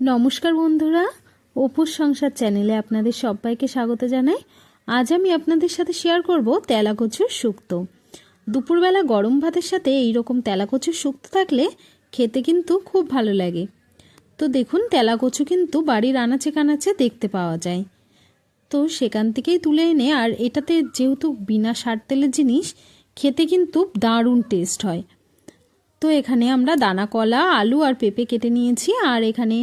নমস্কার বন্ধুরা, অপুর সংসার চ্যানেলে আপনাদের সবাইকে স্বাগত জানাই। আজ আমি আপনাদের সাথে শেয়ার করব তেলা কচুর শুক্তো। দুপুরবেলা গরম ভাতের সাথে এই রকম তেলা কচুর শুক্তো থাকলে খেতে কিন্তু খুব ভালো লাগে। তো দেখুন তেলা কচু কিন্তু বাড়ির আনাচে কানাচে দেখতে পাওয়া যায়। তো সেখান থেকেই তুলে এনে, আর এটাতে যেহেতু বিনা সার তেলের জিনিস, খেতে কিন্তু দারুণ টেস্ট হয়। তো এখানে আমরা দানা কলা, আলু আর পেঁপে কেটে নিয়েছি, আর এখানে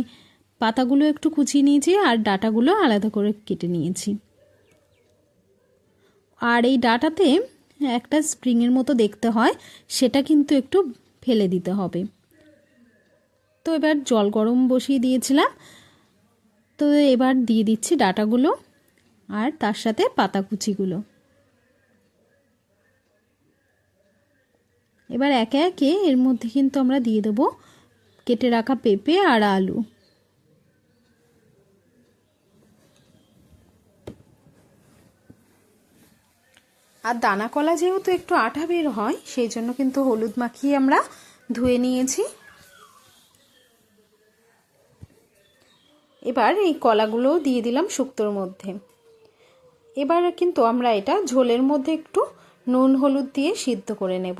পাতাগুলো একটু কুচিয়ে নিয়েছি আর ডাটাগুলো আলাদা করে কেটে নিয়েছি। আর এই ডাটাতে একটা স্প্রিংয়ের মতো দেখতে হয়, সেটা কিন্তু একটু ফেলে দিতে হবে। তো এবার জল গরম বসিয়ে দিয়েছিলাম। তো এবার দিয়ে দিচ্ছি ডাটাগুলো আর তার সাথে পাতা কুচিগুলো। এবার একে একে এর মধ্যে কিন্তু আমরা দিয়ে দেব কেটে রাখা পেঁপে আর আলু। আর দানা কলা যেহেতু একটু আঠা বের হয়, সেই জন্য কিন্তু হলুদ মাখিয়ে আমরা ধুয়ে নিয়েছি। এবার এই কলাগুলো দিয়ে দিলাম শুক্তোর মধ্যে। এবার কিন্তু আমরা এটা ঝোলের মধ্যে একটু নুন, হলুদ দিয়ে সিদ্ধ করে নেব।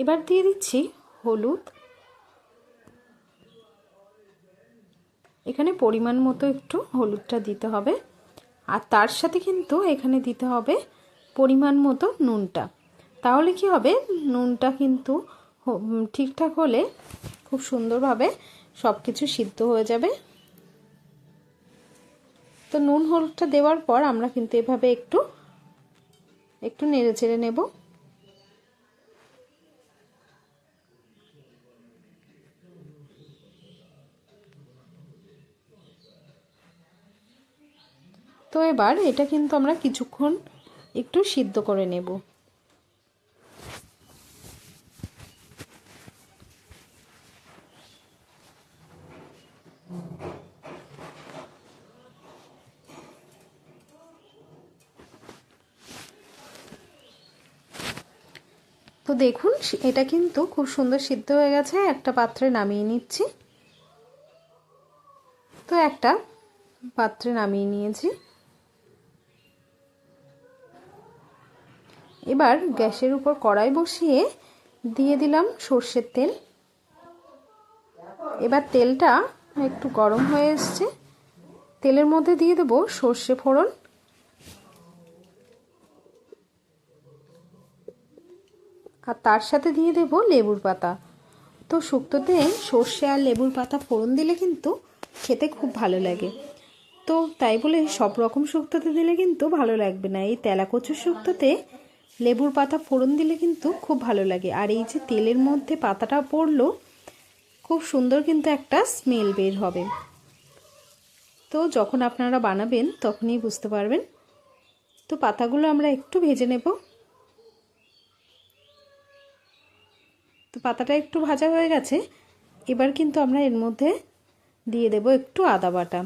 এবার দিয়ে দিচ্ছি হলুদ। এখানে পরিমাণ মতো একটু হলুদটা দিতে হবে। আর তার সাথে কিন্তু এখানে দিতে হবে পরিমাণ মতো নুনটা। তাহলে কি হবে? নুনটা কিন্তু ঠিকঠাক হলে খুব সুন্দরভাবে সব কিছু সিদ্ধ হয়ে যাবে। তো নুন হলুদটা দেওয়ার পর আমরা কিন্তু এভাবে একটু একটু নেড়ে চেড়ে নেব। তো এবার এটা কিন্তু আমরা কিছুক্ষণ একটু সিদ্ধ করে নেব। তো দেখুন, এটা কিন্তু খুব সুন্দর সিদ্ধ হয়ে গেছে। একটা পাত্রে নামিয়ে নিচ্ছি। তো একটা পাত্রে নামিয়ে নিয়েছি। এবার গ্যাসের উপর কড়াই বসিয়ে দিয়ে দিলাম সর্ষের তেল। এবার তেলটা একটু গরম হয়ে এসছে। তেলের মধ্যে দিয়ে দেবো সর্ষে ফোড়ন। আর তার সাথে দিয়ে দেব লেবুর পাতা। তো শুক্তোতে সর্ষে আর লেবুর পাতা ফোড়ন দিলে কিন্তু খেতে খুব ভালো লাগে। তো তাই বলে সব রকম শুক্তোতে দিলে কিন্তু ভালো লাগবে না। এই তেলা কচুর শুক্তোতে লেবুর পাতা ফোড়ন দিলে কিন্তু খুব ভালো লাগে। আর এই যে তেলের মধ্যে পাতাটা পড়ল, খুব সুন্দর কিন্তু একটা স্মেল বের হবে। তো যখন আপনারা বানাবেন, তখনই বুঝতে পারবেন। তো পাতাগুলো আমরা একটু ভেজে নেব। তো পাতাটা একটু ভাজা হয়ে গেছে। এবার কিন্তু আমরা এর মধ্যে দিয়ে দেব একটু আদা বাটা।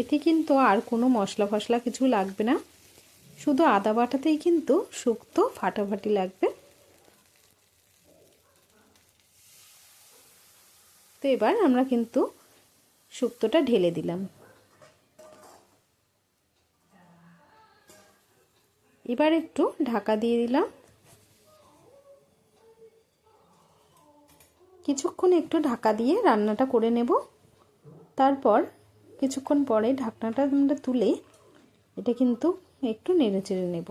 এতে কিন্তু আর কোনো মশলা ফসলা কিছু লাগবে না। শুধু আদা বাটাতেই কিন্তু শুক্তো ফাটাফাটি লাগবে। তো এবার আমরা কিন্তু শুক্তোটা ঢেলে দিলাম। এবার একটু ঢাকা দিয়ে দিলাম। কিছুক্ষণ একটু ঢাকা দিয়ে রান্নাটা করে নেব। তারপর কিছুক্ষণ পরে ঢাকনাটা আমরা তুলে এটা কিন্তু একটু নেড়ে চেড়ে নেব।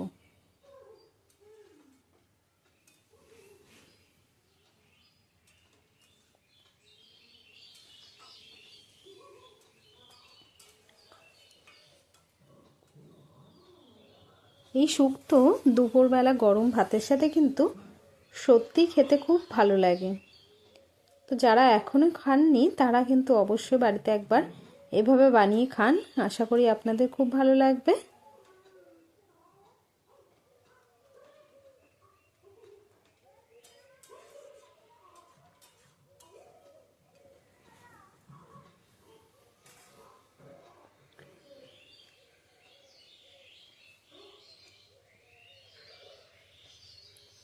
এই শুক্তো দুপুরবেলা গরম ভাতের সাথে কিন্তু সত্যি খেতে খুব ভালো লাগে। তো যারা এখনও খাননি, তারা কিন্তু অবশ্যই বাড়িতে একবার এভাবে বানিয়ে খান। আশা করি আপনাদের খুব ভালো লাগবে।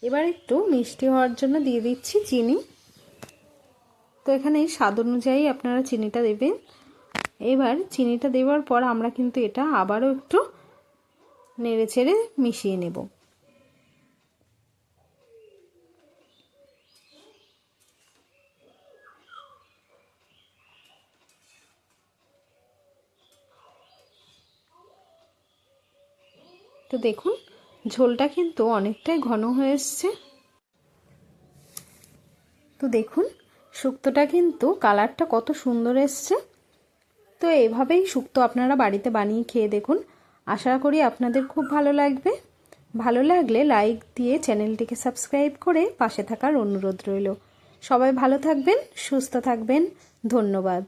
এবার একটু মিষ্টি হওয়ার জন্য দিয়ে দিচ্ছি চিনি। তো এখানে স্বাদ অনুযায়ী আপনারা চিনিটা দেবেন। এবার চিনিটা দেওয়ার পর আমরা কিন্তু এটা আবারও একটু নেড়ে ছেড়ে মিশিয়ে নেব। তো দেখুন, ঝোলটা কিন্তু অনেকটাই ঘন হয়ে এসছে। তো দেখুন, শুক্তোটা কিন্তু কালারটা কত সুন্দর এসছে। তো এভাবেই শুক্তো আপনারা বাড়িতে বানিয়ে খেয়ে দেখুন। আশা করি আপনাদের খুব ভালো লাগবে। ভালো লাগলে লাইক দিয়ে চ্যানেলটিকে সাবস্ক্রাইব করে পাশে থাকার অনুরোধ রইল। সবাই ভালো থাকবেন, সুস্থ থাকবেন। ধন্যবাদ।